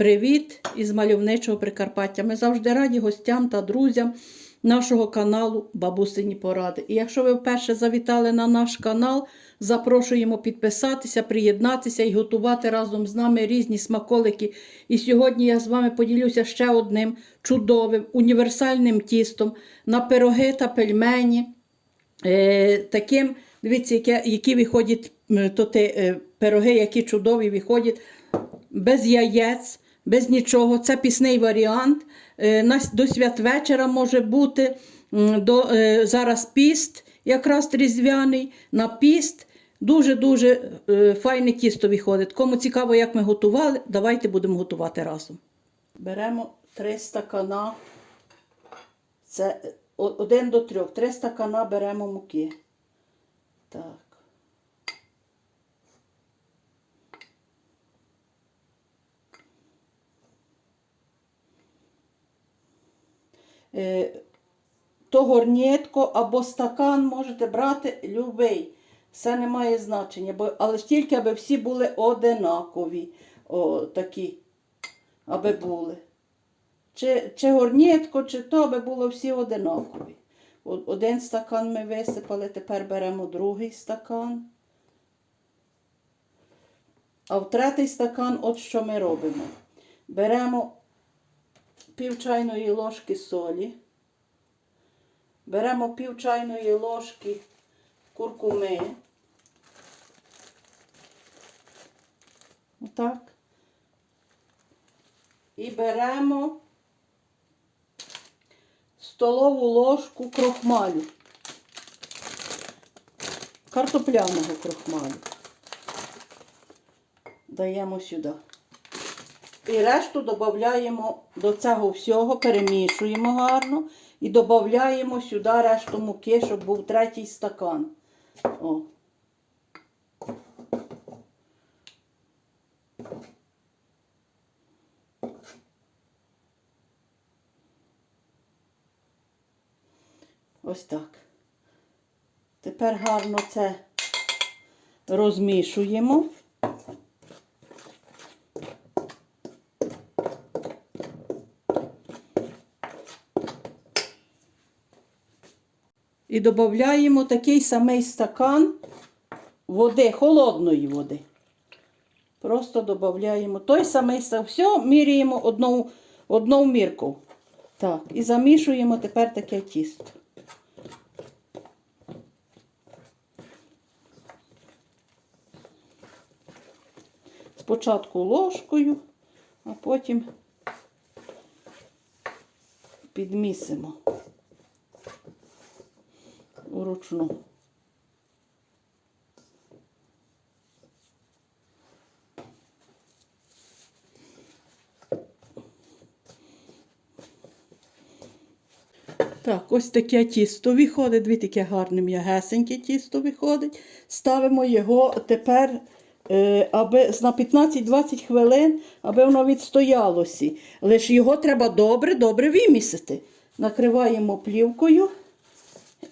Привіт із мальовничого Прикарпаття. Ми завжди раді гостям та друзям нашого каналу Бабусині Поради. І якщо ви вперше завітали на наш канал, запрошуємо підписатися, приєднатися і готувати разом з нами різні смаколики. І сьогодні я з вами поділюся ще одним чудовим універсальним тістом на пироги та пельмені. Е, таким, дивіться, яке, які виходять то те, е, пироги, які чудові виходять без яєць, без нічого. Це пісний варіант. Е, до святвечора може бути. До, е, зараз піст, якраз різдвяний, на піст. Дуже-дуже е, файне тісто виходить. Кому цікаво, як ми готували, давайте будемо готувати разом. Беремо 3 стакана. Це один до трьох. Три стакана беремо муки. Так. То горнєтко або стакан можете брати любий. Все не має значення, бо, але тільки аби всі були одинакові. О, такі, аби були. Чи, чи горнєтко, чи то, аби було всі одинакові. Один стакан ми висипали, тепер беремо другий стакан. А в третій стакан, от що ми робимо. Беремо пів чайної ложки солі. Беремо пів чайної ложки куркуми. Отак. І беремо столову ложку крохмалю. Картопляного крохмалю. Даємо сюди. І решту додаємо до цього всього, перемішуємо гарно і додаємо сюди решту муки, щоб був третій стакан. О. Ось так. Тепер гарно це розмішуємо. І додаємо такий самий стакан води, холодної води. Просто додаємо той самий стакан. Все, міряємо одну, одну мірку. Так, і замішуємо тепер таке тісто. Спочатку ложкою, а потім підмісимо вручну. Так, ось таке тісто виходить, дві таке гарне м'ягесеньке тісто виходить. Ставимо його тепер е, аби на 15-20 хвилин, аби воно відстоялося. Лише його треба добре-добре вимісити. Накриваємо плівкою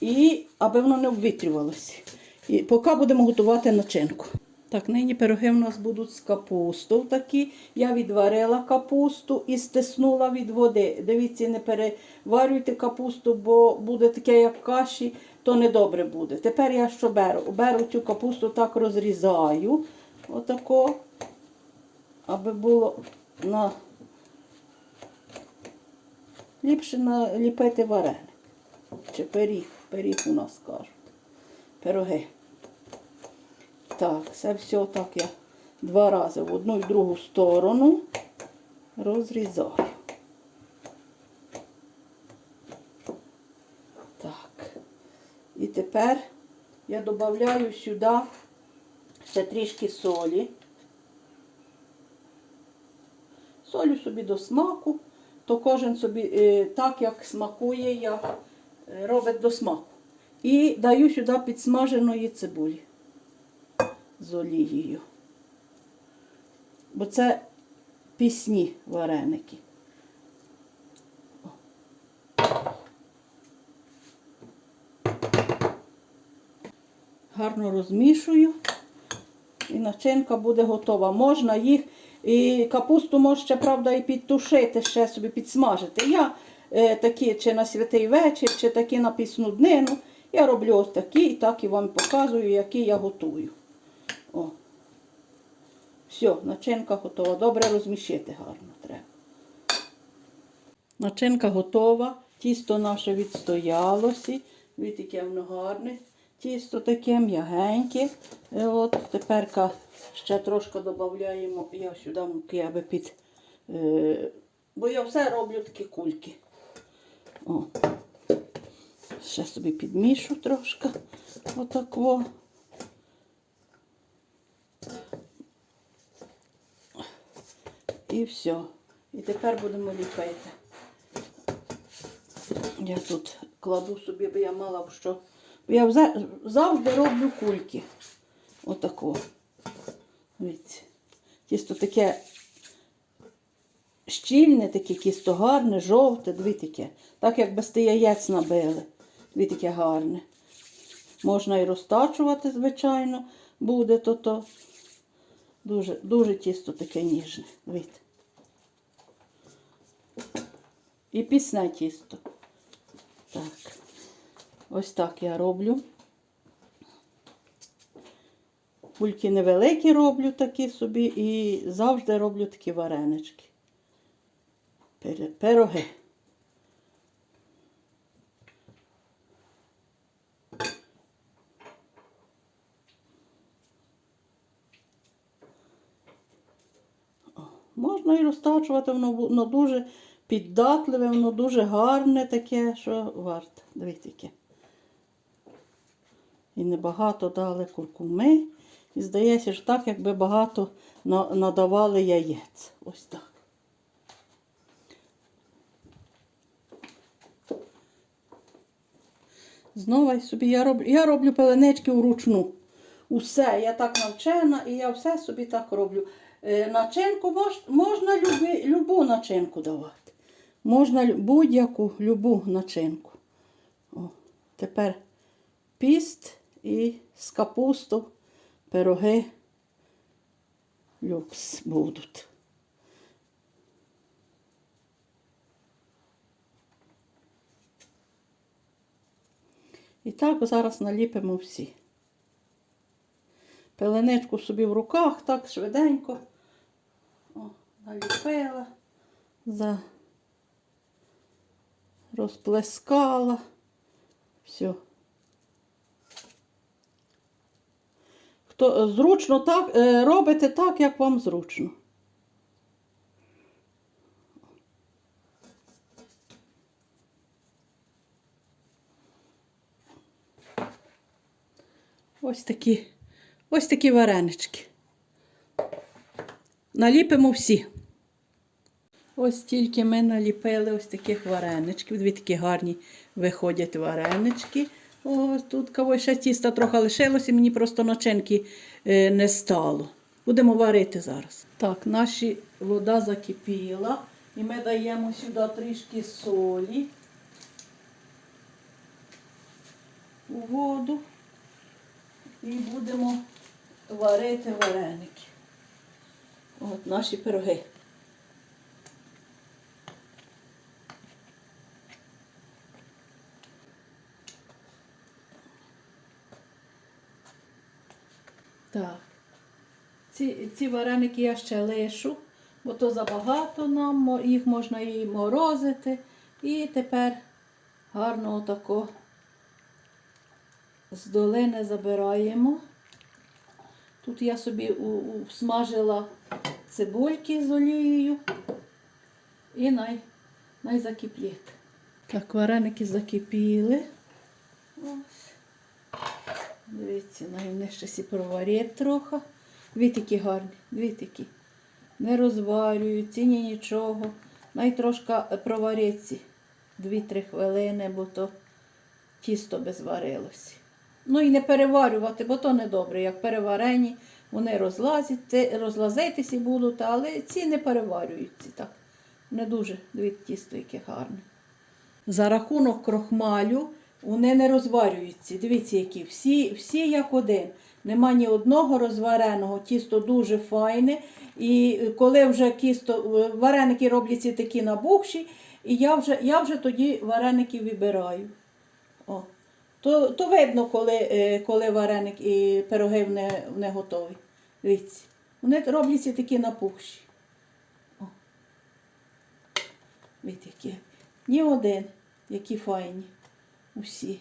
і аби воно не обвітрювалося. І поки будемо готувати начинку. Так, нині пироги у нас будуть з капустою такі. Я відварила капусту і стиснула від води. Дивіться, не переварюйте капусту, бо буде таке, як каші, то недобре буде. Тепер я що беру? Беру цю капусту так розрізаю, отако, аби було на ліпше наліпити вареник. Чи пиріг, пиріг у нас кажуть. Пироги. Так, це все так я два рази в одну і другу сторону розрізаю. Так. І тепер я додаю сюди ще трішки солі. Солю собі до смаку, то кожен собі е, так, як смакує, як робить до смаку. І даю сюди підсмаженої цибулі з олією. Бо це пісні вареники. Гарно розмішую і начинка буде готова. Можна їх І капусту можна правда, і підтушити, ще собі підсмажити. Я такі чи на святий вечір, чи такі на пісну днину. Я роблю ось такі і так і вам показую, які я готую. О. Все, начинка готова. Добре розміщити гарно треба. Начинка готова. Тісто наше відстоялося. Від яке воно гарне. Тісто таке м'ягеньке. І От тепер ще трошки додаємо я сюди муки, аби під. Е, бо я все роблю такі кульки. О. Ще собі підмішу трошки. Отако. І все. І тепер будемо ліпити. Я тут кладу собі, бо я мала б що. Я завжди роблю кульки. Отако. Дивіться. Тісто таке щільне, таке кісто гарне, жовте, дві таке. Так як без яєць набили. Дві таке гарне. Можна і розтачувати, звичайно, буде то то. Дуже, дуже тісто таке ніжне. Дивіться. І пісне тісто. Так. Ось так я роблю. Кульки невеликі роблю такі собі і завжди роблю такі варенички. Пироги. Можна і розтачувати, воно, воно дуже піддатливе, воно дуже гарне таке, що варте. Дивіться яке. І небагато дали куркуми. І здається, ж так, якби багато надавали яєць. Ось так. Знову собі я роблю, я роблю пеленички вручну. Усе, я так навчена, і я все собі так роблю. Е, начинку мож, можна люби, любу начинку давати. Можна будь-яку любу начинку. О, тепер піст і з капусту пироги люкс будуть. І так зараз наліпимо всі. Пеленичку собі в руках, так швиденько. О, наліпила, за... розплескала. Все. Хто е, зручно так, е, робите так, як вам зручно. Ось такі, ось такі варенички. Наліпимо всі. Ось тільки ми наліпили ось таких вареничків. Дві такі гарні виходять варенички. Ось тут кого ще тіста трохи лишилося, мені просто начинки е, не стало. Будемо варити зараз. Так, наша вода закипіла. І ми даємо сюди трішки солі у воду. І будемо варити вареники. От наші пироги. Так. Ці, ці вареники я ще лишу, бо то забагато нам, їх можна і морозити. І тепер гарно отако з долини забираємо. Тут я собі смажила цибульки з олією і най, най закип'ють. Так, вареники закипіли. Ось. Дивіться, вони ще сі проварять трохи. Дві такі гарні, дві такі. Не розварюються, ні нічого. Най трошки проваряться 2-3 хвилини, бо то тісто би зварилося. Ну і не переварювати, бо то не добре. Як переварені, вони розлазитися будуть, але ці не переварюються так. Не дуже дивіться, тісто яке гарне. За рахунок крохмалю вони не розварюються. Дивіться, які всі, всі як один. Нема ні одного розвареного. Тісто дуже файне. І коли вже кісто, вареники робляться такі набухші, і я вже, я вже тоді вареники вибираю. О. То, то видно, коли, е, коли вареник і пироги не, не готові. Дивіться. Вони робляться такі напухші. О. Видите, які. Ні один, які файні. Усі.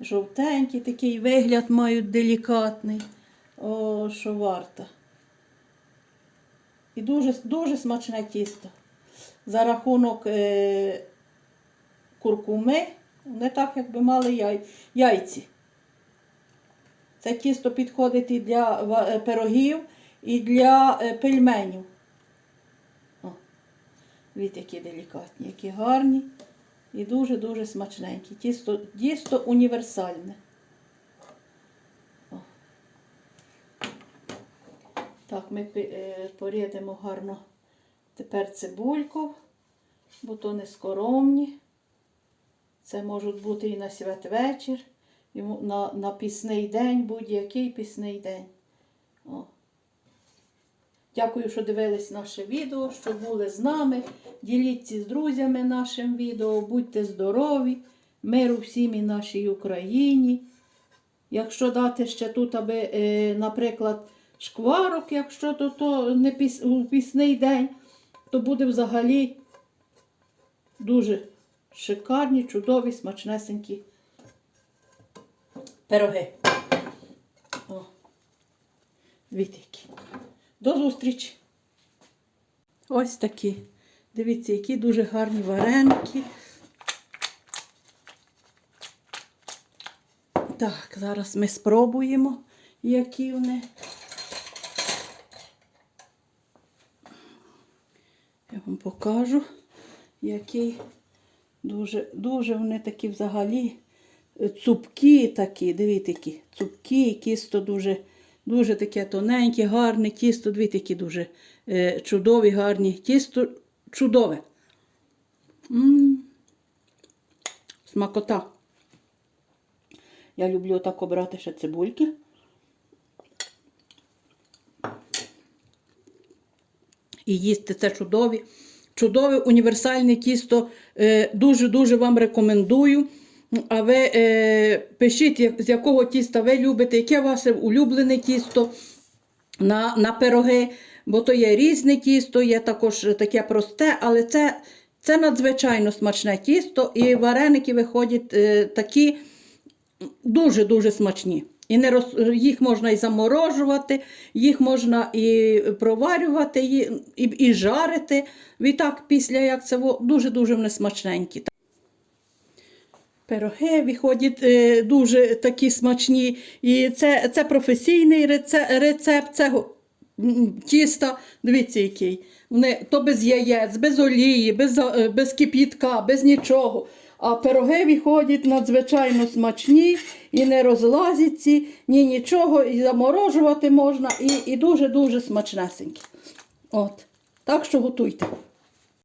Жовтенькі, такий вигляд мають делікатний. О, що варто. І дуже, дуже смачне тісто. За рахунок е, куркуми, не так, якби мали яй, яйці. Це тісто підходить і для е, пирогів, і для е, пельменів. О, які делікатні, які гарні і дуже-дуже смачненькі. Тісто, тісто універсальне. О. Так, ми е, гарно тепер цибульку, бо то не скоромні. Це можуть бути і на святвечір, і на, на пісний день, будь-який пісний день. О. Дякую, що дивились наше відео, що були з нами. Діліться з друзями нашим відео, будьте здорові, миру всім і нашій Україні. Якщо дати ще тут, аби, е, наприклад, шкварок, якщо то, то не піс, у пісний день, то буде взагалі дуже шикарні, чудові, смачнесенькі пироги. О, які. До зустрічі! Ось такі. Дивіться, які дуже гарні вареники. Так, зараз ми спробуємо, які вони. Я вам покажу, які дуже, дуже вони такі взагалі е, цупкі такі, дивіться, які цупкі, тісто дуже, дуже таке тоненьке, гарне тісто, дивіться, які дуже е, чудові, гарні. Тісто чудове. м Смакота. Я люблю так обрати ще цибульки. І їсти це чудові. Чудове універсальне тісто. Дуже-дуже вам рекомендую. А ви е, пишіть, з якого тіста ви любите, яке ваше улюблене тісто на, на пироги. Бо то є різне тісто, є також таке просте, але це, це надзвичайно смачне тісто, і вареники виходять е, такі дуже-дуже смачні. І не роз... їх можна і заморожувати, їх можна і проварювати, і, і, і жарити. Відтак, після як це дуже-дуже вони смачненькі. Пироги виходять е, дуже такі смачні. І це, це професійний рецепт цього тіста. Дивіться, який. Вони то без яєць, без олії, без, е, без кип'ятка, без нічого. А пироги виходять надзвичайно смачні і не розлазяться, ні нічого, і заморожувати можна, і, і дуже-дуже смачнесенькі. От. Так що готуйте.